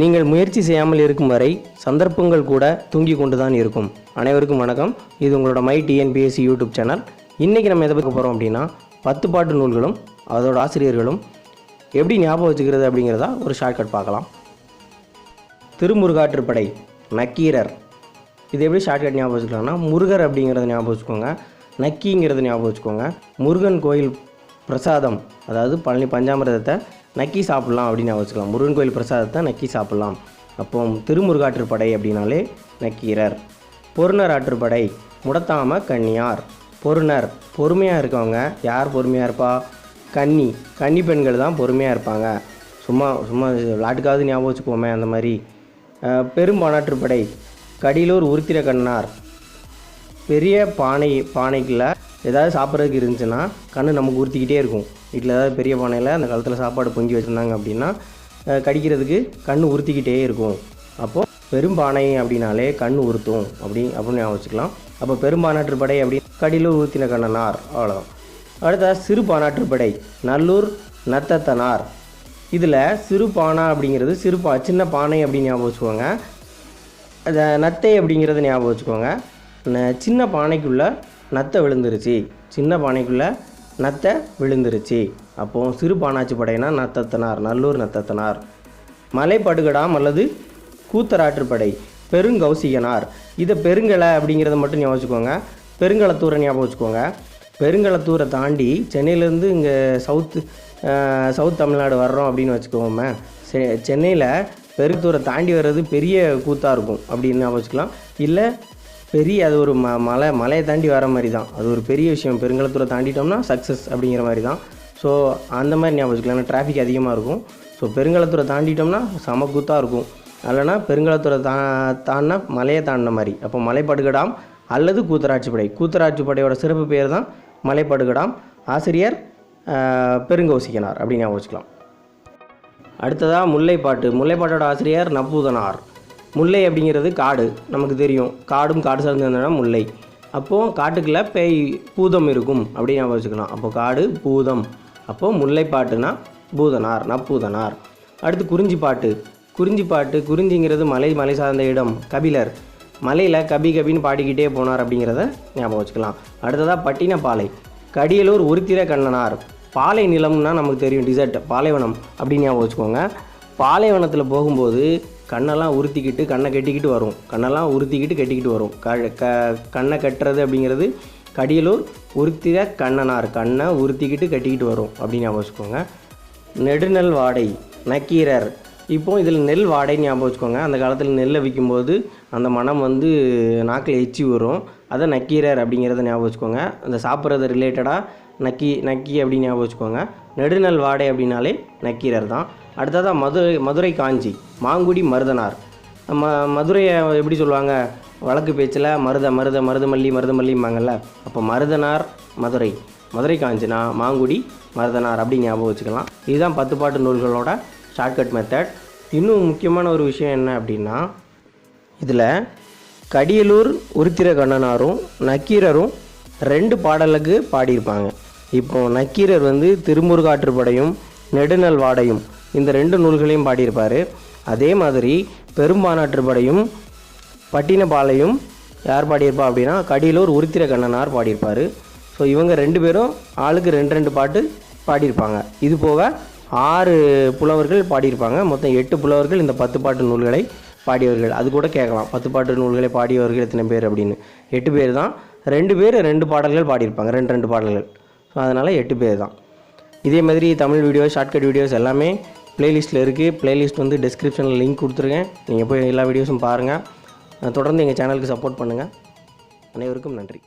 நீங்கள் முயற்சி செய்யாமல் இருக்கும் வரை சந்தர்ப்பங்கள் கூட தூங்கி கொண்டு தான் இருக்கும். அனைவருக்கும் வணக்கம். இது உங்களோட மை டிஎன்பிஎஸ்சி யூடியூப் சேனல். இன்றைக்கி நம்ம எதை பார்க்க போகிறோம் அப்படின்னா பத்து பாட்டு நூல்களும் அதோட ஆசிரியர்களும் எப்படி ஞாபகம் வச்சுக்கிறது அப்படிங்கிறதா ஒரு ஷார்ட்கட் பார்க்கலாம். திருமுருகாற்றுப்படை நக்கீரர். இது எப்படி ஷார்ட்கட் ஞாபகம் வச்சுக்கலாம்னா முருகர் அப்படிங்கிறத ஞாபகம் வச்சுக்கோங்க. நக்கிங்கிறத ஞாபகம் வச்சுக்கோங்க. முருகன் கோயில் பிரசாதம் அதாவது பழனி பஞ்சாமிரதத்தை நக்கி சாப்பிட்லாம் அப்படின்னு ஞாபகம் முருகன் கோயில் பிரசாதத்தை நக்கி சாப்பிட்லாம். அப்போ திருமுருகாற்றுப்படை அப்படின்னாலே நக்கீரர். பொருணர் ஆற்றுப்படை முடத்தாம கன்னியார். பொருணர் பொறுமையாக இருக்கவங்க. யார் பொறுமையாக இருப்பா? கன்னி. கன்னி பெண்கள் தான் பொறுமையாக இருப்பாங்க. சும்மா சும்மா விளாட்டுக்காவது ஞாபகம் வச்சுக்கோமே அந்த மாதிரி. பெரும்பானாற்றுப்படை கடிலூர் உருத்திர கண்ணார் பெரிய பானை பானைக்குள்ள ஏதாவது சாப்பிட்றதுக்கு இருந்துச்சுன்னா கண் நமக்கு உறுத்திக்கிட்டே இருக்கும். வீட்டில் ஏதாவது பெரிய பானையில் அந்த காலத்தில் சாப்பாடு பொங்கி வச்சுருந்தாங்க அப்படின்னா கடிக்கிறதுக்கு கண் உறுத்திக்கிட்டே இருக்கும். அப்போது பெரும்பானை அப்படின்னாலே கண் உறுத்தும் அப்படி அப்படின்னு ஞாபகம் வச்சுக்கலாம். அப்போ பெரும்பானாற்றுப்படை அப்படி கடிலூர் உறுத்தின கண்ணனார் அவ்வளோதான் அடுத்தா சிறு பானாற்றுப்படை நல்லூர் நத்தத்தனார். இதில் சிறு பானா அப்படிங்கிறது சிறு பா சின்ன பானை அப்படின்னு ஞாபகம் வச்சுக்கோங்க. அந்த நத்தை அப்படிங்கிறத ஞாபகம் வச்சுக்கோங்க. சின்ன பானைக்குள்ளே நத்தை விழுந்துருச்சு. சின்ன பானைக்குள்ளே நத்தை விழுந்துருச்சு. அப்போது சிறு பானாச்சி படைனா நத்தத்தனார் நல்லூர் நத்தத்தனார். மலைப்படுகடாம் அல்லது கூத்தராற்றுப்படை பெருங்கௌசிகனார். இதை பெருங்கலை அப்படிங்கிறத மட்டும் ஞாபகம் வச்சுக்கோங்க. பெருங்கலத்தூரை ஞாபகம் வச்சுக்கோங்க. பெருங்கலத்தூரை தாண்டி சென்னையிலேருந்து இங்கே சவுத்து சவுத் தமிழ்நாடு வர்றோம் அப்படின்னு வச்சுக்கோமே. செ- சென்னையில் பெருத்தூரை தாண்டி வர்றது பெரிய கூத்தாக இருக்கும் அப்படின்னு ஞாபகம் வச்சுக்கலாம். இல்லை பெரிய அது ஒரு ம மலை மலையை தாண்டி வர மாதிரி தான் அது ஒரு பெரிய விஷயம். பெருங்கலத்தூரை தாண்டிட்டோம்னா சக்ஸஸ் அப்படிங்கிற மாதிரி தான் ஸோ அந்த மாதிரி ஞாபகம் வச்சுக்கலாம் ஏன்னா டிராஃபிக் அதிகமாக இருக்கும். ஸோ பெருங்கலத்தூரை தாண்டிட்டோம்னா சமக்குத்தாக கூத்தாக இருக்கும். அல்லனா பெருங்கலத்தூரை தா தாண்டினா மலையை தாண்டின மாதிரி. அப்போ மலைப்படுகடாம் அல்லது கூத்தராட்சிப்படை. கூத்தராட்சிப்படையோட சிறப்பு பேர் தான் மலைப்படுகடாம். ஆசிரியர் பெருங்கோசிக்கனார் அப்படின்னு ஞாபகம் வச்சுக்கலாம். அடுத்ததாக முல்லைப்பாட்டு. முல்லைப்பாட்டோட ஆசிரியர் நப்பூதனார். முல்லை அப்படிங்கிறது காடு. நமக்கு தெரியும். காடும் காடு சார்ந்த முல்லை. அப்போது காட்டுக்குள்ளே பேய் பூதம் இருக்கும் அப்படின்னு ஞாபகம் வச்சுக்கலாம். அப்போ காடு பூதம். அப்போது முல்லைப்பாட்டுனா பூதனார் நப்பூதனார். அடுத்து குறிஞ்சிப்பாட்டு குறிஞ்சிப்பாட்டு குறிஞ்சிங்கிறது மலை மலை சார்ந்த இடம் கபிலர். மலையில் கபி கபின்னு பாடிக்கிட்டே போனார் அப்படிங்கிறத ஞாபகம் வச்சுக்கலாம். அடுத்ததாக பட்டினப்பாலை. கடியலூர் உருத்திர கண்ணனார். பாலை நிலம்னா நமக்கு தெரியும் டிசர்ட் பாலைவனம் அப்படின்னு ஞாபகம் வச்சுக்கோங்க. பாலைவனத்தில் போகும்போது கண்ணெல்லாம் உறுத்திக்கிட்டு கண்ணை கட்டிக்கிட்டு வரும். கண்ணெல்லாம் உறுத்திக்கிட்டு கட்டிக்கிட்டு வரும். க க கண்ணை கட்டுறது அப்படிங்கிறது கடியலூர் உருத்திர கண்ணனார். கண்ணை உறுத்திக்கிட்டு கட்டிக்கிட்டு வரும் அப்படின்னு ஞாபகம் வச்சுக்கோங்க. நெடுநெல் வாடை நக்கீரர். இப்போ இதில் நெல் வாடை ஞாபகம் வச்சுக்கோங்க. அந்த காலத்தில் நெல்லை விற்கும்போது அந்த மனம் வந்து நாக்கில் எச்சி வரும். அதை நக்கீரர் அப்படிங்கிறத ஞாபகம் வச்சுக்கோங்க. அந்த சாப்பிட்றது ரிலேட்டடாக நக்கி நக்கி அப்படின்னு ஞாபகம் வச்சுக்கோங்க. நெடுநெல் வாடை அப்படின்னாலே நக்கீரர் தான். அடுத்ததாக மதுரை மதுரை காஞ்சி மாங்குடி மருதனார். ம மதுரையை எப்படி சொல்லுவாங்க? வழக்கு பேச்சில் மருத மருத மருதமல்லி மருதமல்லிம்பாங்கல்ல அப்போ மருதனார் மதுரை. மதுரை காஞ்சினா மாங்குடி மருதனார் அப்படி ஞாபகம் வச்சுக்கலாம். இதுதான் பத்து பாட்டு நூல்களோட ஷார்ட்கட் மெத்தட் இன்னும் முக்கியமான ஒரு விஷயம் என்ன அப்படின்னா இதில் கடியலூர் உருத்திர கண்ணனாரும் நக்கீரரும் ரெண்டு பாடலுக்கு பாடியிருப்பாங்க. இப்போ நக்கீரர் வந்து திருமுருகாற்றுப்படையும் நெடுநல் வாடையும் இந்த ரெண்டு நூல்களையும் பாடியிருப்பார். அதே மாதிரி பெரும்பானாற்றுப்படையும் பட்டினப்பாலையும் யார் பாடியிருப்பா அப்படின்னா கடியலூர் உருத்திர கண்ணனார் பாடியிருப்பார். ஸோ இவங்க ரெண்டு பேரும் ஆளுக்கு ரெண்டு ரெண்டு பாட்டு பாடியிருப்பாங்க. இது போக ஆறு புலவர்கள் பாடியிருப்பாங்க. மொத்தம் எட்டு புலவர்கள் இந்த பத்து பாட்டு நூல்களை பாடியவர்கள். அது கூட கேட்கலாம். பத்து பாட்டு நூல்களை பாடியவர்கள் எத்தனை பேர் அப்படின்னு. எட்டு பேர் தான். ரெண்டு பேர் ரெண்டு பாடல்கள் பாடியிருப்பாங்க. ரெண்டு ரெண்டு பாடல்கள். ஸோ அதனால் எட்டு பேர் தான். இதே மாதிரி தமிழ் வீடியோஸ் ஷார்ட்கட் வீடியோஸ் எல்லாமே ப்ளேலிஸ்ட்டில் இருக்குது ப்ளேலிஸ்ட் வந்து டிஸ்கிரிப்ஷனில் லிங்க் கொடுத்துருக்கேன். நீங்கள் போய் எல்லா வீடியோஸும் பாருங்கள் தொடர்ந்து எங்கள் சேனலுக்கு சப்போர்ட் பண்ணுங்கள் அனைவருக்கும் நன்றி.